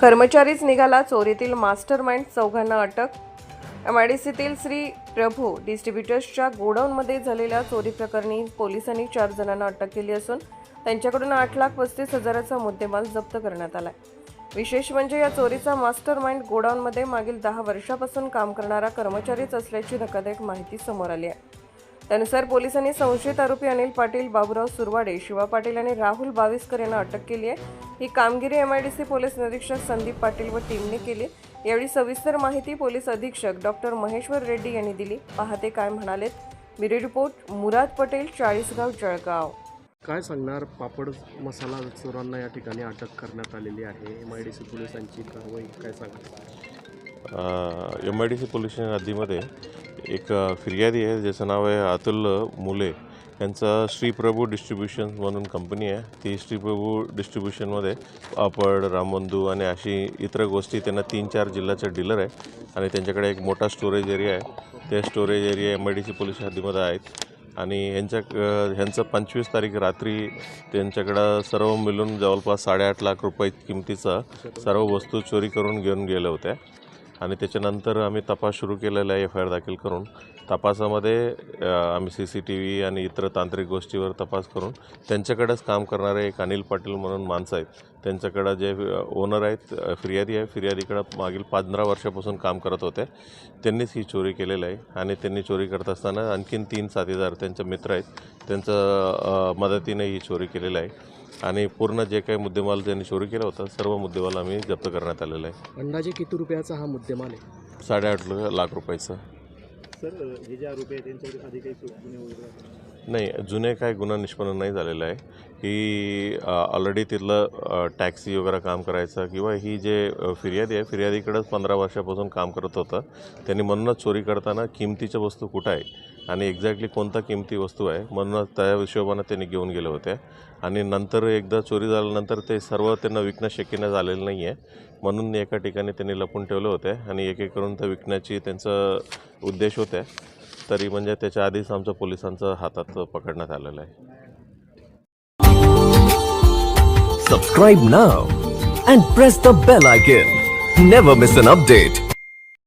कर्मचारीच निघाला चोरीतील master mind चौघांना अटक. एम आय डी सीतील श्री प्रभू डिस्ट्रीब्युटर्सच्या गोडाऊनमध्ये झालेल्या चोरी प्रकरणी पोलिसांनी चार जणांना अटक केली असून त्यांच्याकडून आठ लाख पस्तीस हजाराचा मुद्देमाल जप्त करण्यात आलाय. विशेष म्हणजे या चोरीचा मास्टर माइंड गोडाऊनमध्ये मागील दहा वर्षापासून काम करणारा कर्मचारीच असल्याची धक्कादायक माहिती समोर आली आहे. त्यानुसार पोलिसांनी संशयित आरोपी अनिल पाटील बाबुराव सुरवाडे शिवा पाटील आणि राहुल बाविस्कर यांना अटक केली आहे. ही कामगिरी एमआयडीसी पोलीस निरीक्षक संदीप पाटील व टीमने केली. यावेळी सविस्तर माहिती पोलीस अधीक्षक डॉक्टर महेश्वर रेड्डी यांनी दिली. पाहते काय म्हणालेत. Bureau report Murad Patel Chalisgaon Jalgaon. काय सांगणार? पापड मसाला चोरांना या ठिकाणी अटक करण्यात आलेली आहे. एम आय डी सी पोलिसांची कारवाई काय सांगणार M I D C police station हद्दीमध्ये एक फिर्यादी आहे ज्याचं नाव आहे अतुल मुले. यांचा श्रीप्रभू डिस्ट्रीब्युशन म्हणून कंपनी आहे. ती श्रीप्रभू डिस्ट्रीब्युशनमध्ये पापड रामबंधू आणि अशी इतर गोष्टी त्यांना तीन चार जिल्ह्याचे डीलर आहे. आणि त्यांच्याकडे एक मोठा स्टोरेज एरिया आहे. त्या storage area M I D C police हद्दीमध्ये आहेत. आणि ह्यांच्या ह्यांचं पंचवीस तारीख रात्री त्यांच्याकडं सर्व मिळून जवळपास साडेआठ लाख रुपये किमतीचा सर्व वस्तू चोरी करून घेऊन गेल्या होत्या. आणि त्याच्यानंतर आम्ही तपास सुरू केलेला आहे एफ आय आर दाखल करून. तपासामध्ये आम्ही सी सी टी व्ही आणि इतर तांत्रिक गोष्टीवर तपास करून त्यांच्याकडेच काम करणारे एक अनिल पाटील म्हणून माणसं आहेत. त्यांच्याकडं जे ओनर आहेत फिर्यादी आहे. फिर्यादीकडं मागील पंधरा वर्षापासून काम करत होते. त्यांनीच ही चोरी केलेलं आहे आणि त्यांनी चोरी करत असताना आणखीन तीन साथीदार त्यांचे मित्र आहेत त्यांचं मदतीने ही चोरी केलेलं आहे. आणि पूर्ण जे काही मुद्देमाल त्यांनी चोरी केला होता सर्व मुद्देमाल आम्ही जप्त करण्यात आलेला आहे. अंदाजे किती रुपयाचा हा मुद्देमाल आहे? साडेआठ लाख रुपयाचं. सर हे जे आरोपी आहे त्यांच्यावर आधी काही गुन्हे वगैरे नाही जुने काय गुन्हा निष्पन्न नाही झालेला आहे. ही ऑलरेडी तिथलं टॅक्सी वगैरे काम करायचं किंवा ही जे फिर्यादी आहे फिर्यादीकडंच पंधरा वर्षापासून काम करत होतं. त्यांनी म्हणूनच चोरी करताना किमतीच्या वस्तू कुठं आहे आणि एक्झॅक्टली कोणता किमती वस्तू आहे म्हणूनच त्या हिशोबानं त्यांनी घेऊन गेले होते. आणि नंतर एकदा चोरी झाल्यानंतर ते सर्व त्यांना विकणं शक्य नाही झालेलं नाही आहे. म्हणून एका ठिकाणी त्यांनी लपून ठेवले होते आणि एक एक करून त्या विकण्याची त्यांचा उद्देश होते. तरी म्हणजे त्याच्या आधीच आमचं पोलिसांचं हातात पकडण्यात आलेलं आहे. सबस्क्राईब ना and press the bell icon never miss an update